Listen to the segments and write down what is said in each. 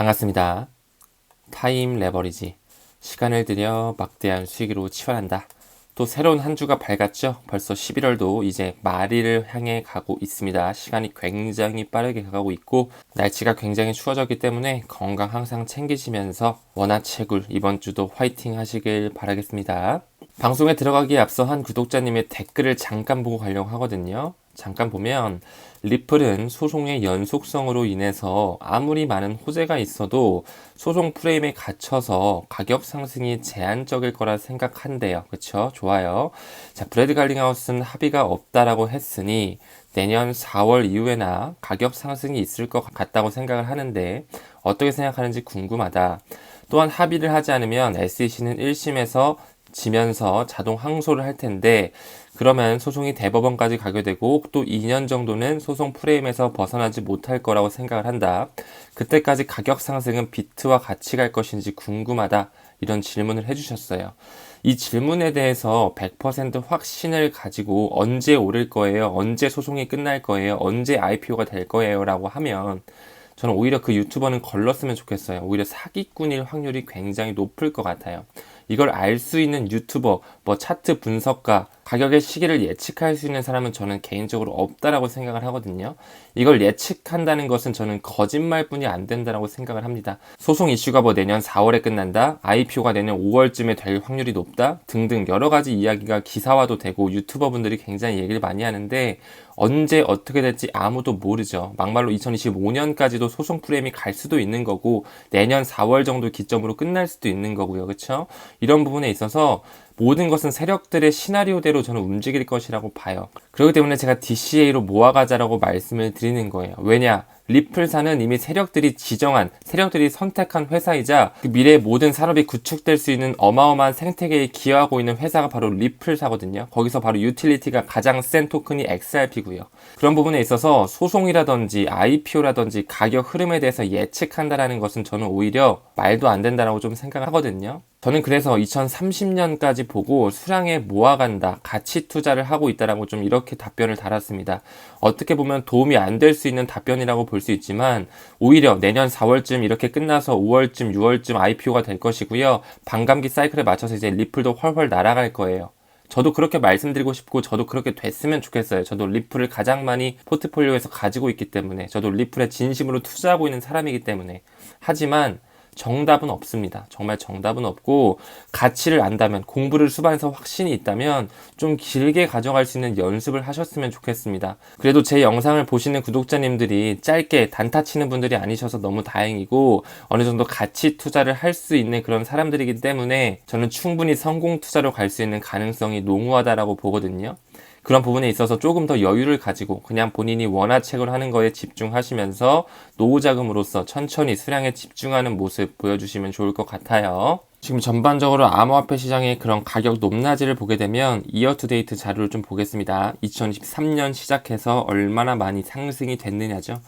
반갑습니다. 타임 레버리지. 시간을 들여 막대한 수익으로 치환한다. 또 새로운 한 주가 밝았죠? 벌써 11월도 이제 말일을 향해 가고 있습니다. 시간이 굉장히 빠르게 가고 있고 날씨가 굉장히 추워졌기 때문에 건강 항상 챙기시면서 원화채굴 이번 주도 화이팅 하시길 바라겠습니다. 방송에 들어가기에 앞서 한 구독자님의 댓글을 잠깐 보고 가려고 하거든요. 잠깐 보면 리플은 소송의 연속성으로 인해서 아무리 많은 호재가 있어도 소송 프레임에 갇혀서 가격 상승이 제한적일 거라 생각한대요. 그쵸? 좋아요. 자, 브래드 갈링하우스는 합의가 없다라고 했으니 내년 4월 이후에나 가격 상승이 있을 것 같다고 생각을 하는데 어떻게 생각하는지 궁금하다. 또한 합의를 하지 않으면 SEC는 1심에서 지면서 자동 항소를 할 텐데 그러면 소송이 대법원까지 가게 되고 또 2년 정도는 소송 프레임에서 벗어나지 못할 거라고 생각을 한다. 그때까지 가격 상승은 비트와 같이 갈 것인지 궁금하다. 이런 질문을 해주셨어요. 이 질문에 대해서 100% 확신을 가지고 언제 오를 거예요? 언제 소송이 끝날 거예요? 언제 IPO가 될 거예요? 라고 하면 저는 오히려 그 유튜버는 걸렀으면 좋겠어요. 오히려 사기꾼일 확률이 굉장히 높을 것 같아요. 이걸 알 수 있는 유튜버, 뭐 차트 분석가, 가격의 시기를 예측할 수 있는 사람은 저는 개인적으로 없다라고 생각을 하거든요. 이걸 예측한다는 것은 저는 거짓말뿐이 안 된다라고 생각을 합니다. 소송 이슈가 뭐 내년 4월에 끝난다, IPO가 내년 5월쯤에 될 확률이 높다 등등 여러 가지 이야기가 기사화도 되고 유튜버분들이 굉장히 얘기를 많이 하는데 언제 어떻게 될지 아무도 모르죠. 막말로 2025년까지도 소송 프레임이 갈 수도 있는 거고 내년 4월 정도 기점으로 끝날 수도 있는 거고요. 그렇죠? 이런 부분에 있어서 모든 것은 세력들의 시나리오대로 저는 움직일 것이라고 봐요. 그렇기 때문에 제가 DCA로 모아가자라고 말씀을 드리는 거예요. 왜냐? 리플사는 이미 세력들이 지정한, 세력들이 선택한 회사이자 그 미래의 모든 산업이 구축될 수 있는 어마어마한 생태계에 기여하고 있는 회사가 바로 리플사거든요. 거기서 바로 유틸리티가 가장 센 토큰이 XRP고요. 그런 부분에 있어서 소송이라든지 IPO라든지 가격 흐름에 대해서 예측한다라는 것은 저는 오히려 말도 안 된다라고 좀 생각하거든요. 저는 그래서 2030년까지 보고 수량에 모아간다, 가치 투자를 하고 있다라고 좀 이렇게 답변을 달았습니다. 어떻게 보면 도움이 안 될 수 있는 답변이라고 볼 수 있지만 오히려 내년 4월쯤 이렇게 끝나서 5월쯤, 6월쯤 IPO가 될 것이고요. 반감기 사이클에 맞춰서 이제 리플도 훨훨 날아갈 거예요. 저도 그렇게 말씀드리고 싶고 저도 그렇게 됐으면 좋겠어요. 저도 리플을 가장 많이 포트폴리오에서 가지고 있기 때문에 저도 리플에 진심으로 투자하고 있는 사람이기 때문에 하지만 정답은 없습니다. 정말 정답은 없고 가치를 안다면 공부를 수반해서 확신이 있다면 좀 길게 가져갈 수 있는 연습을 하셨으면 좋겠습니다. 그래도 제 영상을 보시는 구독자님들이 짧게 단타 치는 분들이 아니셔서 너무 다행이고 어느 정도 가치 투자를 할 수 있는 그런 사람들이기 때문에 저는 충분히 성공 투자로 갈 수 있는 가능성이 농후하다라고 보거든요. 그런 부분에 있어서 조금 더 여유를 가지고 그냥 본인이 원화책을 하는 거에 집중하시면서 노후 자금으로서 천천히 수량에 집중하는 모습 보여주시면 좋을 것 같아요. 지금 전반적으로 암호화폐 시장의 그런 가격 높낮이를 보게 되면 이어 투데이트 자료를 좀 보겠습니다. 2023년 시작해서 얼마나 많이 상승이 됐느냐죠.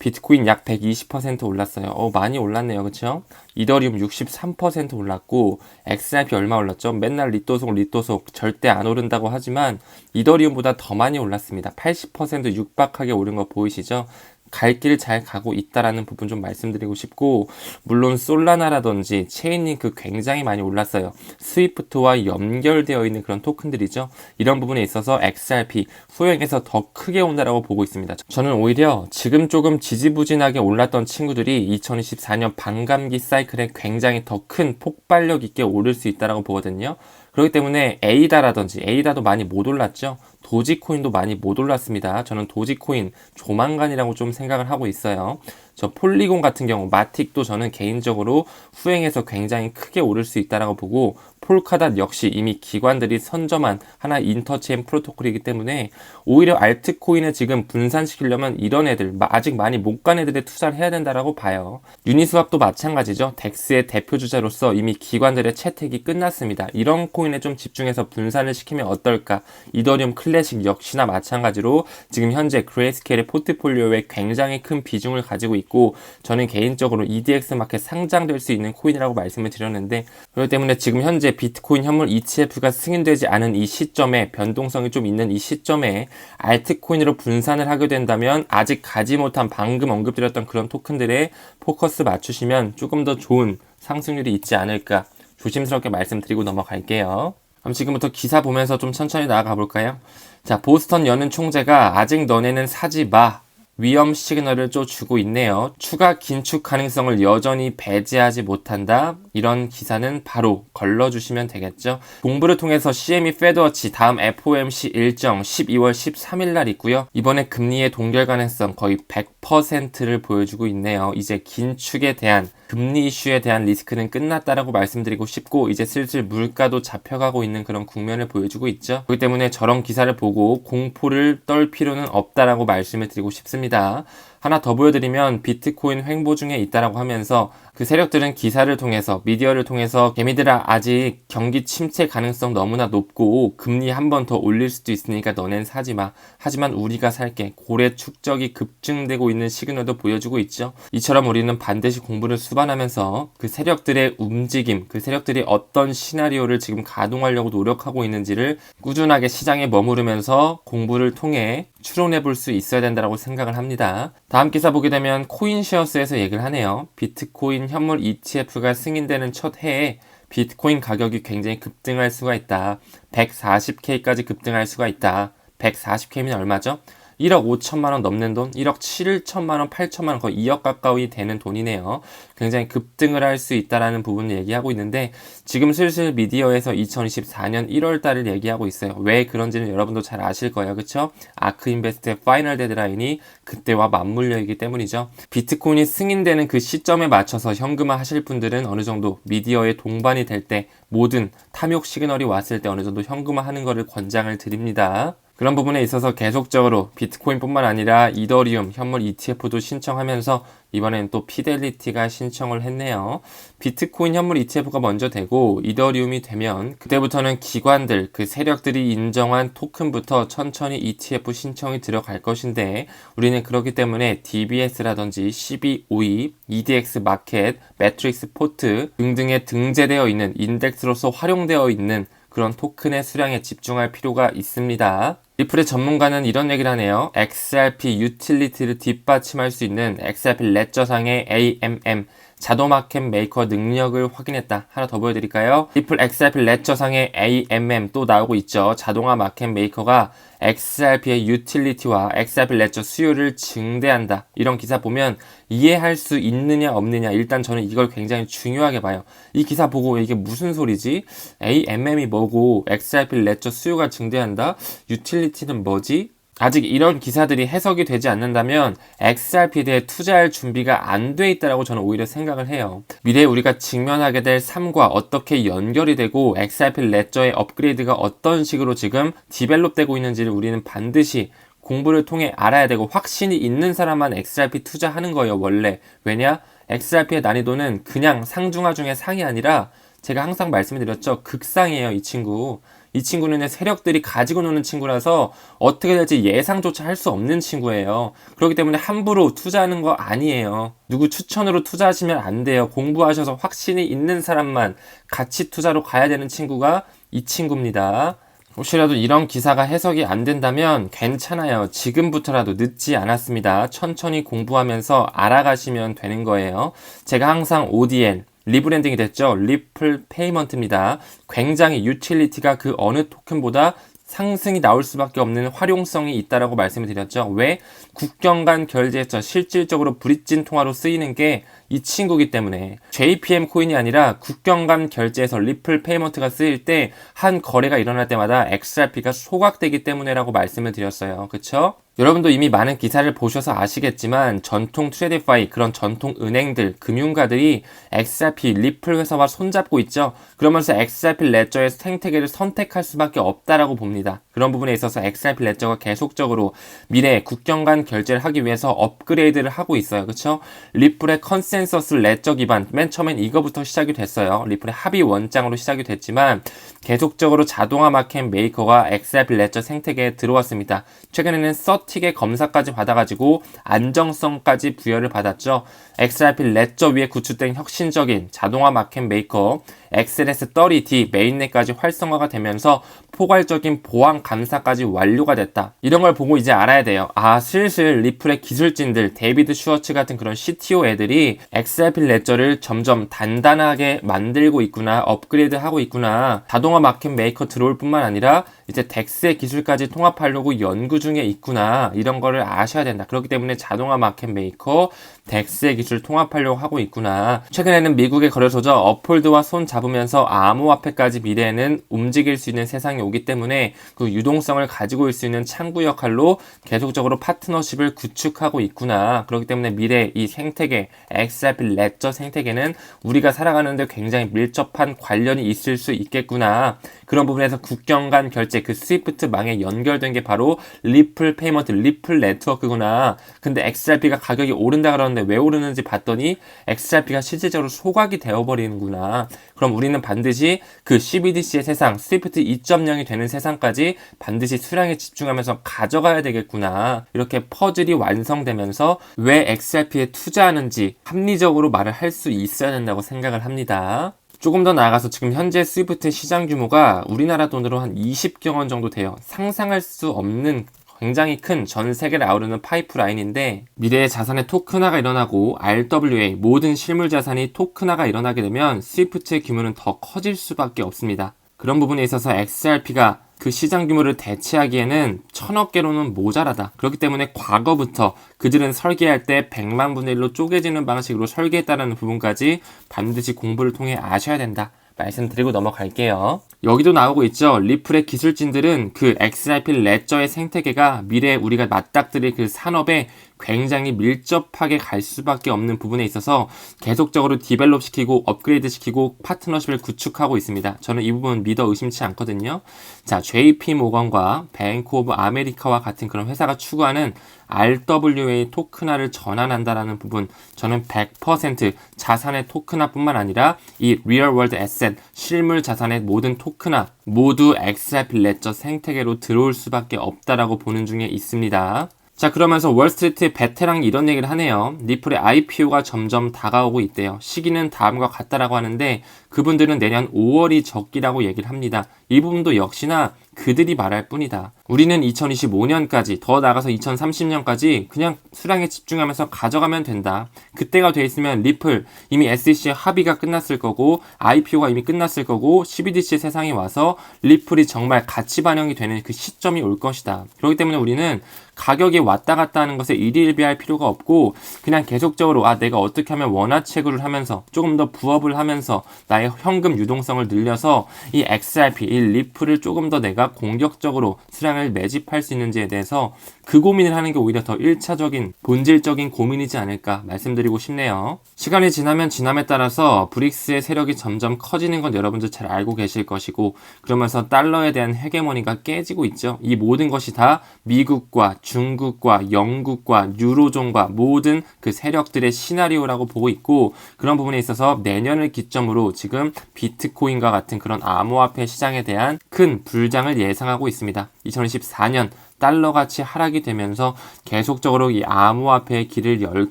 비트코인 약 120% 올랐어요. 어, 많이 올랐네요. 그쵸? 이더리움 63% 올랐고, XRP 얼마 올랐죠? 맨날 리또속, 리또속 절대 안 오른다고 하지만, 이더리움보다 더 많이 올랐습니다. 80% 육박하게 오른 거 보이시죠? 갈 길 잘 가고 있다라는 부분 좀 말씀드리고 싶고 물론 솔라나라든지 체인링크 굉장히 많이 올랐어요. 스위프트와 연결되어 있는 그런 토큰들이죠. 이런 부분에 있어서 XRP 후행에서 더 크게 온다라고 보고 있습니다. 저는 오히려 지금 조금 지지부진하게 올랐던 친구들이 2024년 반감기 사이클에 굉장히 더 큰 폭발력 있게 오를 수 있다라고 보거든요. 그렇기 때문에 에이다라든지 에이다도 많이 못 올랐죠. 도지코인도 많이 못 올랐습니다. 저는 도지코인 조만간이라고 좀 생각을 하고 있어요. 저 폴리곤 같은 경우 마틱도 저는 개인적으로 후행해서 굉장히 크게 오를 수 있다라고 보고 폴카닷 역시 이미 기관들이 선점한 하나 인터체인 프로토콜이기 때문에 오히려 알트코인을 지금 분산시키려면 이런 애들 아직 많이 못 간 애들에 투자를 해야 된다라고 봐요. 유니스왑도 마찬가지죠. 덱스의 대표 주자로서 이미 기관들의 채택이 끝났습니다. 이런 코인에 좀 집중해서 분산을 시키면 어떨까? 이더리움 클 클래식 역시나 마찬가지로 지금 현재 그레이스케일의 포트폴리오에 굉장히 큰 비중을 가지고 있고 저는 개인적으로 EDX 마켓 상장될 수 있는 코인이라고 말씀을 드렸는데 그렇기 때문에 지금 현재 비트코인 현물 ETF가 승인되지 않은 이 시점에 변동성이 좀 있는 이 시점에 알트코인으로 분산을 하게 된다면 아직 가지 못한 방금 언급드렸던 그런 토큰들에 포커스 맞추시면 조금 더 좋은 상승률이 있지 않을까 조심스럽게 말씀드리고 넘어갈게요. 그럼 지금부터 기사 보면서 좀 천천히 나아가 볼까요? 자, 보스턴 연은 총재가 아직 너네는 사지 마. 위험 시그널을 좀 주고 있네요. 추가 긴축 가능성을 여전히 배제하지 못한다. 이런 기사는 바로 걸러주시면 되겠죠. 공부를 통해서 CME 페드워치 다음 FOMC 일정 12월 13일 날 있고요. 이번에 금리의 동결 가능성 거의 100%를 보여주고 있네요. 이제 긴축에 대한 금리 이슈에 대한 리스크는 끝났다라고 말씀드리고 싶고 이제 슬슬 물가도 잡혀가고 있는 그런 국면을 보여주고 있죠. 그렇기 때문에 저런 기사를 보고 공포를 떨 필요는 없다라고 말씀을 드리고 싶습니다. 하나 더 보여드리면 비트코인 횡보 중에 있다라고 하면서 그 세력들은 기사를 통해서 미디어를 통해서 개미들아 아직 경기 침체 가능성 너무나 높고 금리 한 번 더 올릴 수도 있으니까 너넨 사지 마. 하지만 우리가 살게. 고래 축적이 급증되고 있는 시그널도 보여주고 있죠. 이처럼 우리는 반드시 공부를 수반하면서 그 세력들의 움직임, 그 세력들이 어떤 시나리오를 지금 가동하려고 노력하고 있는지를 꾸준하게 시장에 머무르면서 공부를 통해 추론해 볼 수 있어야 된다고 생각을 합니다. 다음 기사 보게 되면 코인시어스에서 얘기를 하네요. 비트코인 현물 ETF가 승인되는 첫 해에 비트코인 가격이 굉장히 급등할 수가 있다. 140K까지 급등할 수가 있다. 140K면 얼마죠? 1억 5천만 원 넘는 돈, 1억 7천만 원, 8천만 원, 거의 2억 가까이 되는 돈이네요. 굉장히 급등을 할 수 있다라는 부분을 얘기하고 있는데 지금 슬슬 미디어에서 2024년 1월 달을 얘기하고 있어요. 왜 그런지는 여러분도 잘 아실 거예요. 그쵸? 아크 인베스트의 파이널 데드라인이 그때와 맞물려 있기 때문이죠. 비트코인이 승인되는 그 시점에 맞춰서 현금화 하실 분들은 어느 정도 미디어의 동반이 될 때 모든 탐욕 시그널이 왔을 때 어느 정도 현금화 하는 것을 권장을 드립니다. 그런 부분에 있어서 계속적으로 비트코인뿐만 아니라 이더리움 현물 ETF도 신청하면서 이번엔 또 피델리티가 신청을 했네요. 비트코인 현물 ETF가 먼저 되고 이더리움이 되면 그때부터는 기관들 그 세력들이 인정한 토큰부터 천천히 ETF 신청이 들어갈 것인데 우리는 그렇기 때문에 DBS라든지 CBOE, EDX 마켓, 매트릭스 포트 등등에 등재되어 있는 인덱스로서 활용되어 있는 그런 토큰의 수량에 집중할 필요가 있습니다. 리플의 전문가는 이런 얘기를 하네요. XRP 유틸리티를 뒷받침할 수 있는 XRP 레저상의 AMM 자동 마켓 메이커 능력을 확인했다. 하나 더 보여드릴까요? 리플 XRP 레저상의 AMM 또 나오고 있죠. 자동화 마켓 메이커가 XRP의 유틸리티와 XRP 레저 수요를 증대한다. 이런 기사 보면 이해할 수 있느냐 없느냐 일단 저는 이걸 굉장히 중요하게 봐요. 이 기사 보고 이게 무슨 소리지? AMM이 뭐고 XRP 레저 수요가 증대한다? 유틸리티는 뭐지? 아직 이런 기사들이 해석이 되지 않는다면 XRP에 투자할 준비가 안 돼 있다라고 저는 오히려 생각을 해요. 미래에 우리가 직면하게 될 삶과 어떻게 연결이 되고 XRP 레저의 업그레이드가 어떤 식으로 지금 디벨롭되고 있는지를 우리는 반드시 공부를 통해 알아야 되고 확신이 있는 사람만 XRP 투자하는 거예요, 원래. 왜냐? XRP의 난이도는 그냥 상중하 중에 상이 아니라 제가 항상 말씀드렸죠. 극상이에요, 이 친구. 이 친구는 세력들이 가지고 노는 친구라서 어떻게 될지 예상조차 할 수 없는 친구예요. 그렇기 때문에 함부로 투자하는 거 아니에요. 누구 추천으로 투자하시면 안 돼요. 공부하셔서 확신이 있는 사람만 같이 투자로 가야 되는 친구가 이 친구입니다. 혹시라도 이런 기사가 해석이 안 된다면 괜찮아요. 지금부터라도 늦지 않았습니다. 천천히 공부하면서 알아가시면 되는 거예요. 제가 항상 ODN, 리브랜딩이 됐죠. 리플 페이먼트입니다. 굉장히 유틸리티가 그 어느 토큰보다 상승이 나올 수밖에 없는 활용성이 있다라고 말씀을 드렸죠. 왜? 국경 간 결제에서 실질적으로 브릿진 통화로 쓰이는 게 이 친구기 때문에 JPM 코인이 아니라 국경 간 결제에서 리플 페이먼트가 쓰일 때 한 거래가 일어날 때마다 XRP가 소각되기 때문에라고 말씀을 드렸어요. 그쵸? 여러분도 이미 많은 기사를 보셔서 아시겠지만 전통 트레디파이 그런 전통 은행들 금융가들이 XRP 리플 회사와 손잡고 있죠. 그러면서 XRP 레저의 생태계를 선택할 수밖에 없다라고 봅니다. 그런 부분에 있어서 XRP 레저가 계속적으로 미래 국경 간 결제를 하기 위해서 업그레이드를 하고 있어요. 그렇죠? 리플의 컨센 컨센서스 레저 기반 맨 처음엔 이거부터 시작이 됐어요. 리플의 합의 원장으로 시작이 됐지만 계속적으로 자동화 마켓 메이커가 XRP 레저 생태계에 들어왔습니다. 최근에는 서틱의 검사까지 받아가지고 안정성까지 부여를 받았죠. XRP 레저 위에 구축된 혁신적인 자동화 마켓 메이커 XLS30D 메인넷까지 활성화가 되면서 포괄적인 보안 감사까지 완료가 됐다. 이런 걸 보고 이제 알아야 돼요. 아, 슬슬 리플의 기술진들, 데이비드 슈워츠 같은 그런 CTO 애들이 XRP 레저를 점점 단단하게 만들고 있구나, 업그레이드 하고 있구나. 자동화 마켓 메이커 들어올 뿐만 아니라 이제 덱스의 기술까지 통합하려고 연구 중에 있구나. 이런 거를 아셔야 된다. 그렇기 때문에 자동화 마켓 메이커, 덱스의 기술 통합하려고 하고 있구나. 최근에는 미국의 거래소죠. 어폴드와 손 잡으면서 암호화폐까지 미래에는 움직일 수 있는 세상이 오기 때문에 그 유동성을 가지고 있을 수 있는 창구 역할로 계속적으로 파트너십을 구축하고 있구나. 그렇기 때문에 미래 이 생태계, XRP 레저 생태계는 우리가 살아가는데 굉장히 밀접한 관련이 있을 수 있겠구나. 그런 부분에서 국경 간 결제, 그 스위프트 망에 연결된 게 바로 리플 페이먼트, 리플 네트워크구나. 근데 XRP가 가격이 오른다 그러는데 왜 오르는지 봤더니 XRP가 실질적으로 소각이 되어버리는구나. 그럼 우리는 반드시 그 CBDC의 세상, 스위프트 2.0이 되는 세상까지 반드시 수량에 집중하면서 가져가야 되겠구나. 이렇게 퍼즐이 완성되면서 왜 XRP에 투자하는지 합리적으로 말을 할 수 있어야 된다고 생각을 합니다. 조금 더 나아가서 지금 현재 스위프트 시장 규모가 우리나라 돈으로 한 20경 원 정도 돼요. 상상할 수 없는 굉장히 큰 전 세계를 아우르는 파이프라인인데 미래의 자산의 토큰화가 일어나고 RWA 모든 실물 자산이 토큰화가 일어나게 되면 스위프트의 규모는 더 커질 수밖에 없습니다. 그런 부분에 있어서 XRP가 그 시장 규모를 대체하기에는 천억 개로는 모자라다. 그렇기 때문에 과거부터 그들은 설계할 때 100만 분의 1로 쪼개지는 방식으로 설계했다는 부분까지 반드시 공부를 통해 아셔야 된다. 말씀드리고 넘어갈게요. 여기도 나오고 있죠. 리플의 기술진들은 그 XRP 레저의 생태계가 미래에 우리가 맞닥뜨릴 그 산업에 굉장히 밀접하게 갈 수밖에 없는 부분에 있어서 계속적으로 디벨롭 시키고 업그레이드 시키고 파트너십을 구축하고 있습니다. 저는 이 부분 믿어 의심치 않거든요. 자, JP 모건과 뱅크 오브 아메리카와 같은 그런 회사가 추구하는 RWA 토큰화를 전환한다라는 부분 저는 100% 자산의 토큰화뿐만 아니라 이 리얼 월드 에셋 실물 자산의 모든 토큰화 모두 XRP 레저 생태계로 들어올 수밖에 없다라고 보는 중에 있습니다. 자 그러면서 월스트리트의 베테랑이 이런 얘기를 하네요. 리플의 IPO가 점점 다가오고 있대요. 시기는 다음과 같다라고 하는데 그분들은 내년 5월이 적기라고 얘기를 합니다. 이 부분도 역시나 그들이 말할 뿐이다. 우리는 2025년까지 더 나가서 2030년까지 그냥 수량에 집중하면서 가져가면 된다. 그때가 돼 있으면 리플 이미 SEC 합의가 끝났을 거고 IPO가 이미 끝났을 거고 CBDC 세상에 와서 리플이 정말 가치 반영이 되는 그 시점이 올 것이다. 그렇기 때문에 우리는 가격이 왔다 갔다 하는 것에 일희일비할 필요가 없고 그냥 계속적으로 아 내가 어떻게 하면 원화채굴을 하면서 조금 더 부업을 하면서 나의 현금 유동성을 늘려서 이 XRP 이 리플을 조금 더 내가 공격적으로 수량을 매집할 수 있는지에 대해서 그 고민을 하는 게 오히려 더 1차적인 본질적인 고민이지 않을까 말씀드리고 싶네요. 시간이 지나면 지남에 따라서 브릭스의 세력이 점점 커지는 건 여러분들 잘 알고 계실 것이고 그러면서 달러에 대한 헤게모니가 깨지고 있죠. 이 모든 것이 다 미국과 중국과 영국과 유로존과 모든 그 세력들의 시나리오라고 보고 있고 그런 부분에 있어서 내년을 기점으로 지금 비트코인과 같은 그런 암호화폐 시장에 대한 큰 불장을 예상하고 있습니다. 2024년 달러 가치 하락이 되면서 계속적으로 이 암호화폐의 길을 열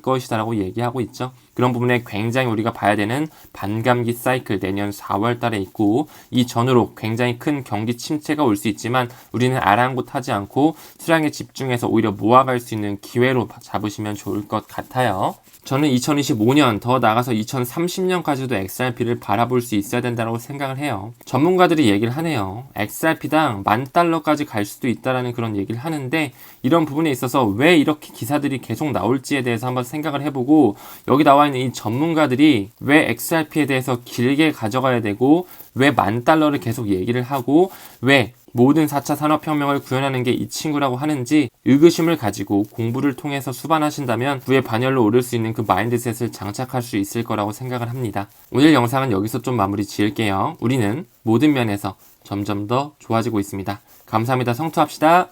것이다라고 얘기하고 있죠. 그런 부분에 굉장히 우리가 봐야 되는 반감기 사이클 내년 4월 달에 있고 이 전후로 굉장히 큰 경기 침체가 올 수 있지만 우리는 아랑곳하지 않고 수량에 집중해서 오히려 모아갈 수 있는 기회로 잡으시면 좋을 것 같아요. 저는 2025년 더 나가서 2030년까지도 XRP를 바라볼 수 있어야 된다고 생각을 해요. 전문가들이 얘기를 하네요. XRP당 만 달러까지 갈 수도 있다라는 그런 얘기를 하는데 이런 부분에 있어서 왜 이렇게 기사들이 계속 나올지에 대해서 한번 생각을 해보고 여기 나와 있는 이 전문가들이 왜 XRP에 대해서 길게 가져가야 되고 왜 만 달러를 계속 얘기를 하고 왜 모든 4차 산업혁명을 구현하는 게 이 친구라고 하는지 의구심을 가지고 공부를 통해서 수반하신다면 후에 반열로 오를 수 있는 그 마인드셋을 장착할 수 있을 거라고 생각을 합니다. 오늘 영상은 여기서 좀 마무리 지을게요. 우리는 모든 면에서 점점 더 좋아지고 있습니다. 감사합니다. 성투합시다.